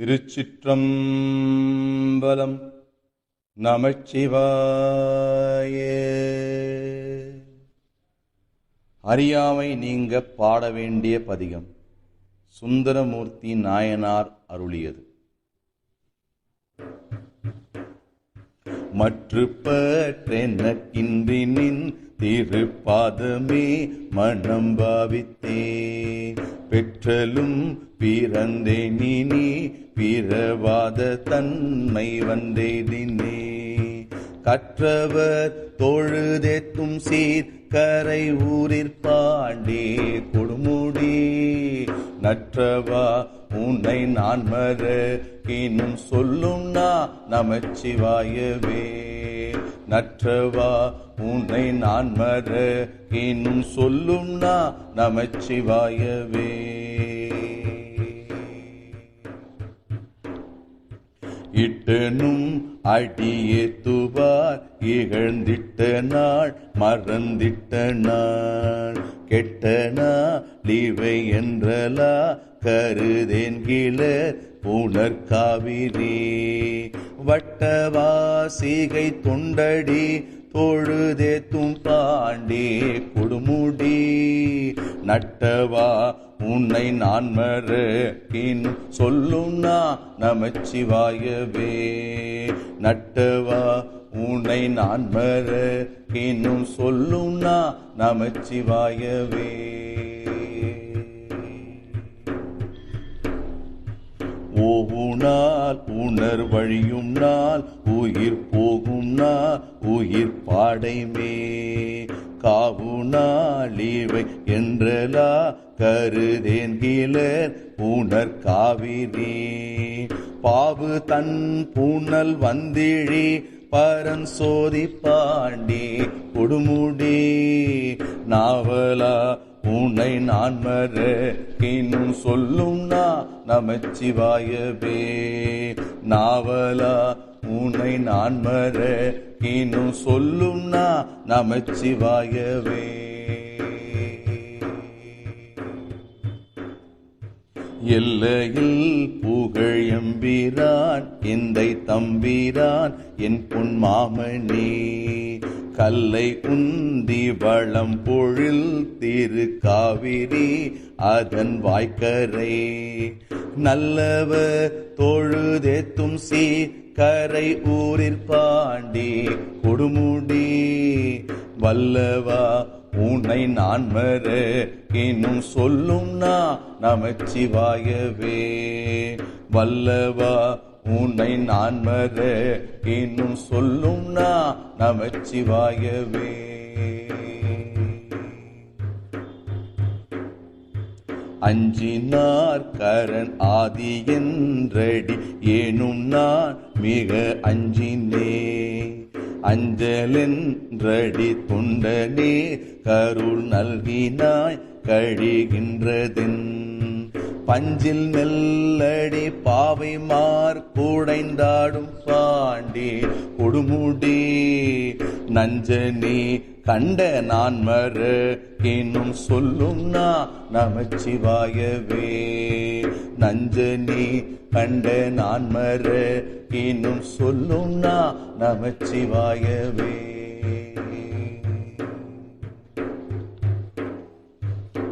திருச்சிற்றம்பலம் நமச்சிவாயே. அறியாமை நீங்க பாட வேண்டிய பதிகம் சுந்தரமூர்த்தி நாயனார் அருளியது. மற்று திருப்பாதமே மனம் பாவித்தே. பெற்றலும் பிறந்தேன் பிறவாத தன்மை வந்தெய்தினே கற்றவர் தொழுதேத்தும் சீர் கரை ஊரிற் பாண்டே கொடுமுடி. நற்றவா உன்னை நான் மற இன்னும் சொல்லும் நான் நமச்சிவாயவே. நற்றவா உன்னை நான் மற இன்னும் சொல்லும் நான் நமச்சிவாயவே. இட்டனும் அடியேத்துவார் இகழ்ந்திட்ட நாள் மறந்திட்ட நாள். கெட்டனா லீவை என்றலா கருதேன் கிளர் புனர்காவிரி வட்டவாசிகை தொண்டடி தொழுதேத்தும் பாண்டி கொடுமுடி. நட்டவா உன்னை நான் மறக்கின். சொல்லுண்ணா நமச்சிவாயவே. நட்டவா உன்னை நான் மறக்கினும் சொல்லுண்ணா நமச்சிவாயவே. ஓவுனால் உணர் வழியும் நாள் உயிர் போகும். காவுனா உயிர் பாடைமே. காவுனாளிவை என்றலா கருதேன் கீழர் உணர் காவிரி பாவு தன் பூனல் வந்திழி பரன் சோதி பாண்டி கொடுமுடி. நாவலா உன்னை நான் மற இன்னும் சொல்லும் நா நமச்சிவாயவே. நாவலா உன்னை நான் மற இன்னும் சொல்லும் நா நமச்சிவாயவே. எல்லையில் புகழ் எம்பிரான் எந்தை தம்பிரான் என் பொன் மாமணி கல்லை உந்தி வளம் பொழில் திரு காவிரி அதன் வாய்க்கரை. நல்லவர் தொழுதேத்தும் சீ கரை ஊரிற் பாண்டி கொடுமுடி வல்லவா உன்னை நான் மற இன்னும் சொல்லும்னா நமச்சிவாயவே. வல்லவா உன்னை நான் மறு இன்னும் சொல்லும்னா நமச்சிவாயவே. அஞ்சினார் கரண் ஆதி என்றடி ஏனும் நான் மிக அஞ்சினே. அஞ்சலென்றடி துண்டனே கருள் நல்கினாய் கழிகின்றதென். பஞ்சில் மெல்லடி பாவை மார் கூடைந்தாடும் பாண்டி கொடுமுடி நஞ்சனி கண்ட நான் மறு இன்னும் சொல்லும் நான் நமச்சிவாயவே. நஞ்சனி கண்ட நான் மறு இன்னும் சொல்லும் நான் நமச்சிவாயவே.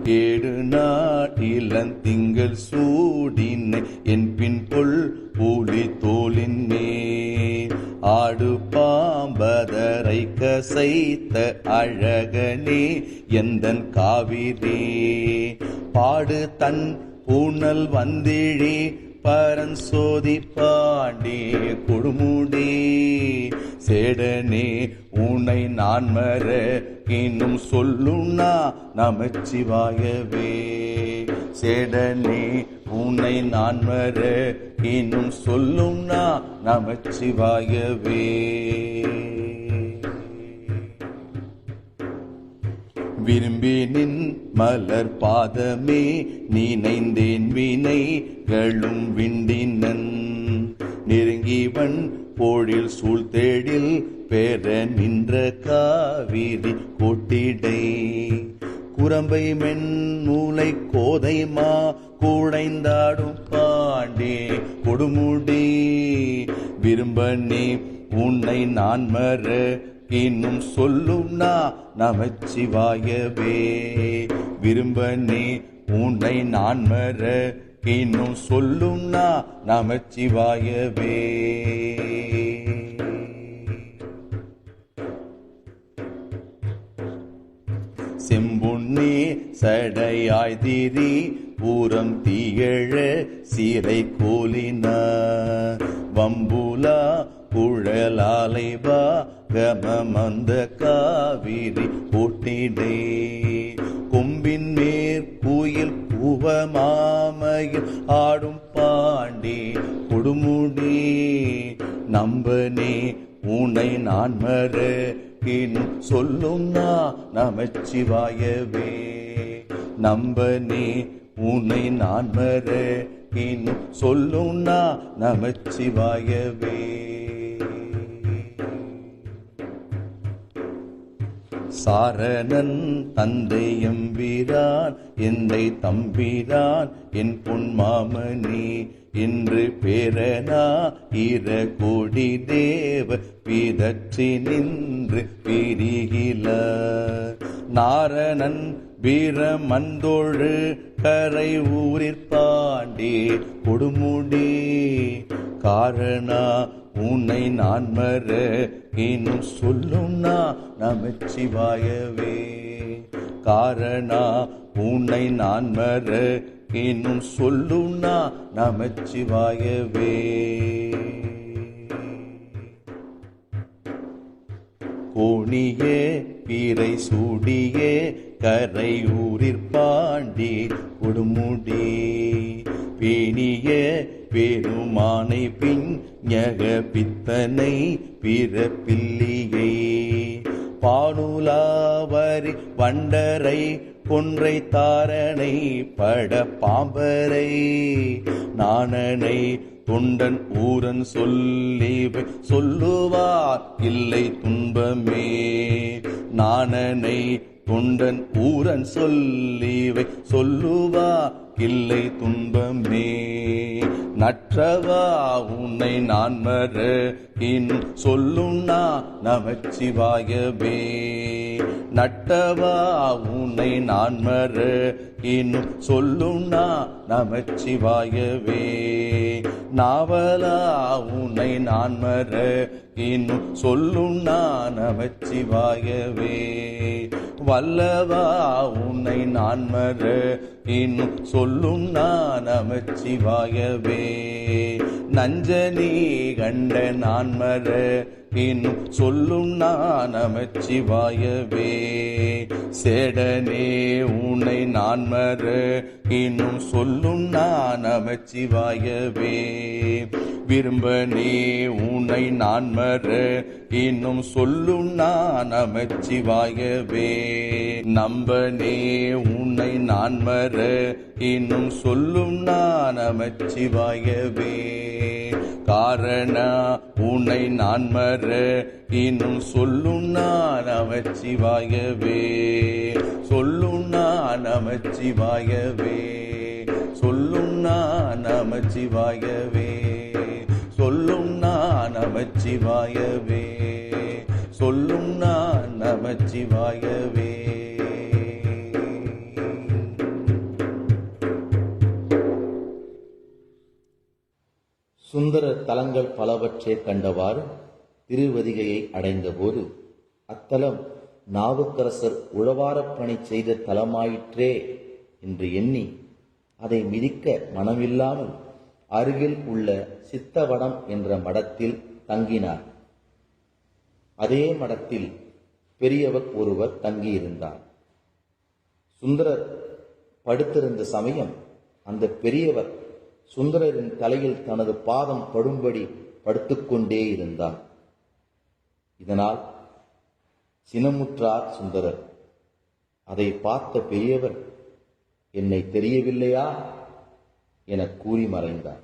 ஏடு நாட்டிலன் திங்கள் சூடினை என் பின் கொள் பூலி தோலின் மேல் ஆடு பாம்பதரை கசைத்த அழகனே எந்தன் காவிரே பாடு தன் பூனல் வந்திழே பரன் பாண்டே பாண்டி கொடுமுடி. சேடனே உன்னை நான் மற இன்னும் சொல்லுண்ணா நமச்சிவாயவே. சேடனே உன்னை நான் மற இன்னும் சொல்லும் நா நமச்சிவாயவே விரும்பினின் மலர் பாதமே நினைந்தேன் வினைகளும் விண்டினன். நெருங்கிவன் போழில் சூழ் பேர நின்ற காவிரி கொட்டிடை குரம்பை மென் மூளை கோதை மா கூடைந்தாடும் பாண்டே. கொடுமுடி விரும்பனே உன்னை நான் மற இன்னும் சொல்லும் நான் நமச்சிவாயவே. விரும்பனே உன்னை நான் மற இன்னும் சொல்லும் நான் நமச்சிவாயவே. சடையாய் திரி பூரம் தீயழ சீரை கோலின. வம்புலா குழலாலைவா கமமந்த காவிரி போட்டிடே கொம்பின் மேற்கூயில் பூவமாமையில் ஆடும் பாண்டி கொடுமுடி நம்பனே உன்னை நான் மறு இன்னும் சொல்லுங்கா நான் நமச்சிவாயவே. நம்பனே உன்னை நான் மற இன்னும் சொல்லும் நமச்சிவாயவே. சாரணன் தந்தை எம்பிரான் எந்தை தம்பிரான் என் பொன்மாமணி என்று பேரனா இர கோடி தேவ பிதற்றி நின்று பிரிகிலார். நாரணன் வீரமந்தோழு கரை ஊரிற் பாண்டி கொடுமுடி. காரணா உன்னை நான் மற இன்னும் சொல்லும்னா நமச்சிவாயவே. காரணா உன்னை நான் மற இன்னும் சொல்லும்னா நமச்சிவாயவே. கோணியே பீரை சூடியே கரை ஊரிற் பாண்டி கொடுமுடி. பேணிய பெருமானை பிஞக பித்தனை பிறப்பில்லியை. பானுலாவரி வண்டரை கொன்றை தாரணை பட பாம்பரை. நாணனை தொண்டன் ஊரன் சொல்லி சொல்லுவார் இல்லை துன்பமே. நாணனை தொண்டன் ஊரன் சொல்லிவை சொல்லுவா இல்லை துன்பமே. நற்றவா உன்னை நான் மற இன் சொல்லும் நமச்சிவாயவே நட்டவா உன்னை நான் மற இன்னும் சொல்லும் நமச்சிவாயவே. நாவலா உன்னை நான் மற இன்னும் சொல்லும் நமச்சிவாயவே. வல்லவா உன்னை நான் மறு. இன்னும் சொல்லும் நான் அமைச்சிவாயவே நஞ்சனி கண்ட நான் மறு. இன்னும் சொல்லும் நான் அமைச்சிவாயவே சேடனே உன்னை நான் மறு. இன்னும் சொல்லும் நான் விரும்ப விரும்பனே உன்னை நான் மற. இன்னும் சொல்லும் நான் நமச்சிவாயவே நம்பனே உன்னை நான் மற. இன்னும் சொல்லும் நான் அமைச்சிவாயவே காரண உன்னை நான் மற. இன்னும் சொல்லும் நான் அமைச்சிவாயவே சொல்லும் நான் அமைச்சிவாயவே சொல்லும் நான் அமைச்சிவாயவே சொல்லும் நான் நமச்சிவாயவே. சொல்லும் நான் நமச்சிவாயவே. சுந்தர தலங்கள் பலவற்றை கண்டவாறு திருவதிகையை அடைந்தபோது அத்தலம் நாவுக்கரசர் உழவாரப் பணி செய்த தலமாயிற்றே என்று எண்ணி அதை மிதிக்க மனமில்லாமல் அருகில் உள்ள சித்தவடம் என்ற மடத்தில் தங்கினார். அதே மடத்தில் பெரியவர் ஒருவர் தங்கியிருந்தார். சுந்தரர் படுத்திருந்த சமயம் அந்த பெரியவர் சுந்தரரின் தலையில் தனது பாதம் படும்படி படுத்துக்கொண்டே இருந்தார். இதனால் சினமுற்றார் சுந்தரர். அதை பார்த்த பெரியவர் என்னை தெரியவில்லையா? என கூறி மறைந்தார்.